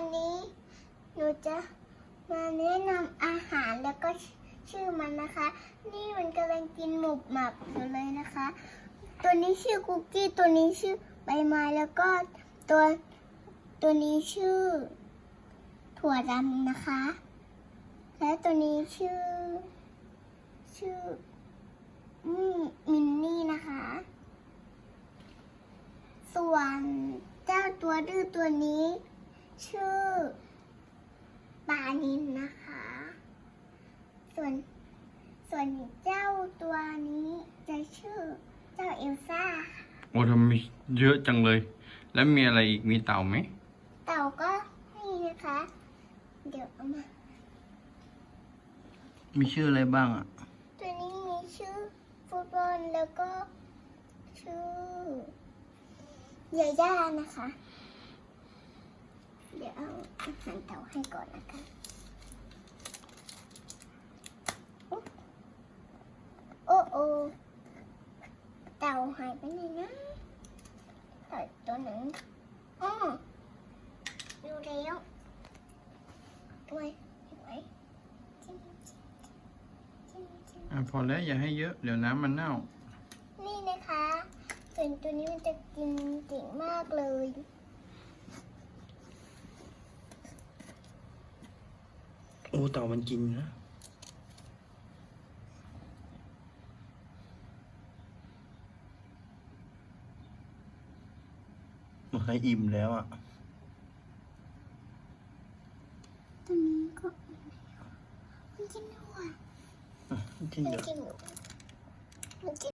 วันนี้หนูจะมาแนะนำอาหารแล้วก็ชื่อมันนะคะ นี่มันกำลังกินหมุบหมับอยู่เลยนะคะ ตัวนี้ชื่อคุกกี้ ตัวนี้ชื่อใบไม้แล้วก็ตัวตัวนี้ชื่อ ถั่วดำนะคะ และตัวนี้ชื่อ ชื่อมินนี่นะคะ ส่วนเจ้าตัวดื้อตัวนี้ ชื่อปานินนะคะ ส่วนส่วนเจ้าตัวนี้จะชื่อเจ้าเอลซ่าค่ะโอ้ทำไมเยอะจังเลย แล้วมีอะไรอีกมีเต่าไหมเต่าก็นี่นะคะ เดี๋ยวเอามามีชื่ออะไรบ้างอะตัวนี้มีชื่อฟุตบอลแล้วก็ชื่อยาย่านะคะ เดี๋ยวเอาอาหารเต่าให้ก่อนนะคะโอ๊ะโอ้โอ้เต่าหายไปไหนนะเต่าตัวหนึ่งอ๋อดูแล้วไว้ไว้จิ้มจิ้มจิ้มจิ้มอะพอแล้วอย่าให้เยอะ เดี๋ยวน้ำมันเน่า นี่นะคะส่วนตัวนี้มันจะกินเก่งมากเลย โอ้เต่ามันกินนะมันให้อิ่มแล้วอะตัวนี้ก็มันกินด้วยจริงมันเหรอกินหนูมันกิน